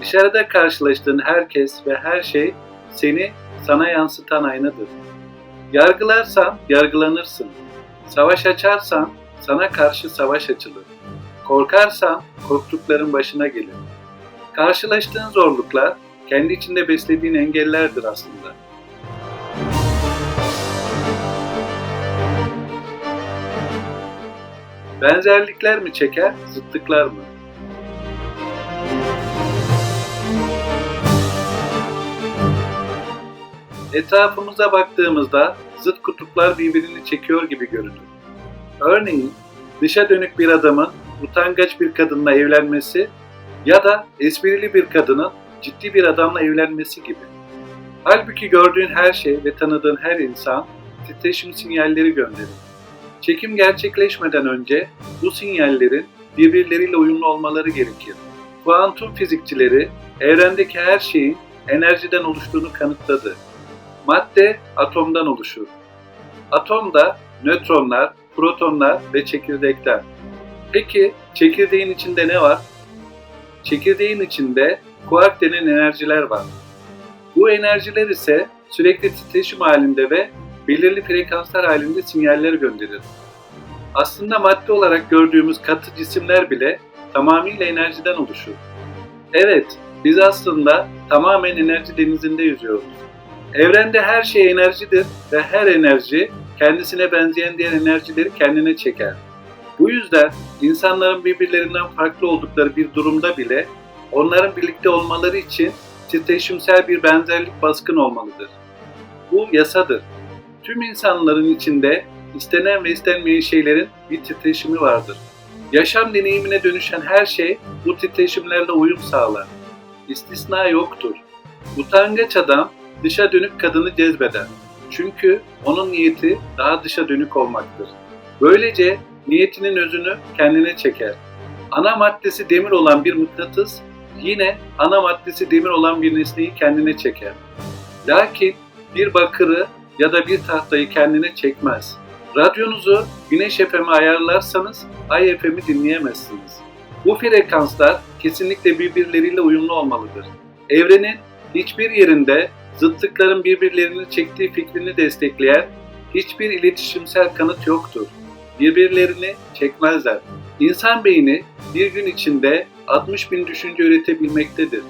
Dışarıda karşılaştığın herkes ve her şey seni sana yansıtan aynadır. Yargılarsan yargılanırsın. Savaş açarsan sana karşı savaş açılır. Korkarsan korktukların başına gelir. Karşılaştığın zorluklar kendi içinde beslediğin engellerdir aslında. Benzerlikler mi çeker, zıtlıklar mı? Etrafımıza baktığımızda zıt kutuplar birbirini çekiyor gibi görünür. Örneğin dışa dönük bir adamın utangaç bir kadınla evlenmesi ya da esprili bir kadının ciddi bir adamla evlenmesi gibi. Halbuki gördüğün her şey ve tanıdığın her insan titreşim sinyalleri gönderir. Çekim gerçekleşmeden önce bu sinyallerin birbirleriyle uyumlu olmaları gerekir. Kuantum fizikçileri evrendeki her şeyin enerjiden oluştuğunu kanıtladı. Madde atomdan oluşur. Atomda nötronlar, protonlar ve çekirdekler. Peki çekirdeğin içinde ne var? Çekirdeğin içinde kuark denen enerjiler var. Bu enerjiler ise sürekli titreşim halinde ve belirli frekanslar halinde sinyaller gönderir. Aslında madde olarak gördüğümüz katı cisimler bile tamamıyla enerjiden oluşur. Evet, biz aslında tamamen enerji denizinde yüzüyoruz. Evrende her şey enerjidir ve her enerji kendisine benzeyen diğer enerjileri kendine çeker. Bu yüzden insanların birbirlerinden farklı oldukları bir durumda bile onların birlikte olmaları için titreşimsel bir benzerlik baskın olmalıdır. Bu yasadır. Tüm insanların içinde istenen ve istenmeyen şeylerin bir titreşimi vardır. Yaşam deneyimine dönüşen her şey bu titreşimlerle uyum sağlar. İstisna yoktur. Utangaç adam dışa dönük kadını cezbeder. Çünkü onun niyeti daha dışa dönük olmaktır. Böylece niyetinin özünü kendine çeker. Ana maddesi demir olan bir mıknatıs yine ana maddesi demir olan bir nesneyi kendine çeker. Lakin bir bakırı ya da bir tahtayı kendine çekmez. Radyonuzu Güneş FM'e ayarlarsanız Ay FM'i dinleyemezsiniz. Bu frekanslar kesinlikle birbirleriyle uyumlu olmalıdır. Evrenin hiçbir yerinde zıtlıkların birbirlerini çektiği fikrini destekleyen hiçbir iletişimsel kanıt yoktur. Birbirlerini çekmezler. İnsan beyni bir gün içinde 60 bin düşünce üretebilmektedir.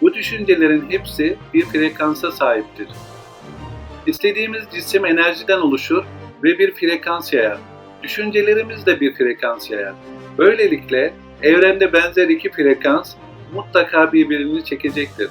Bu düşüncelerin hepsi bir frekansa sahiptir. İstediğimiz cisim enerjiden oluşur ve bir frekans yayar. Düşüncelerimiz de bir frekans yayar. Böylelikle evrende benzer iki frekans mutlaka birbirini çekecektir.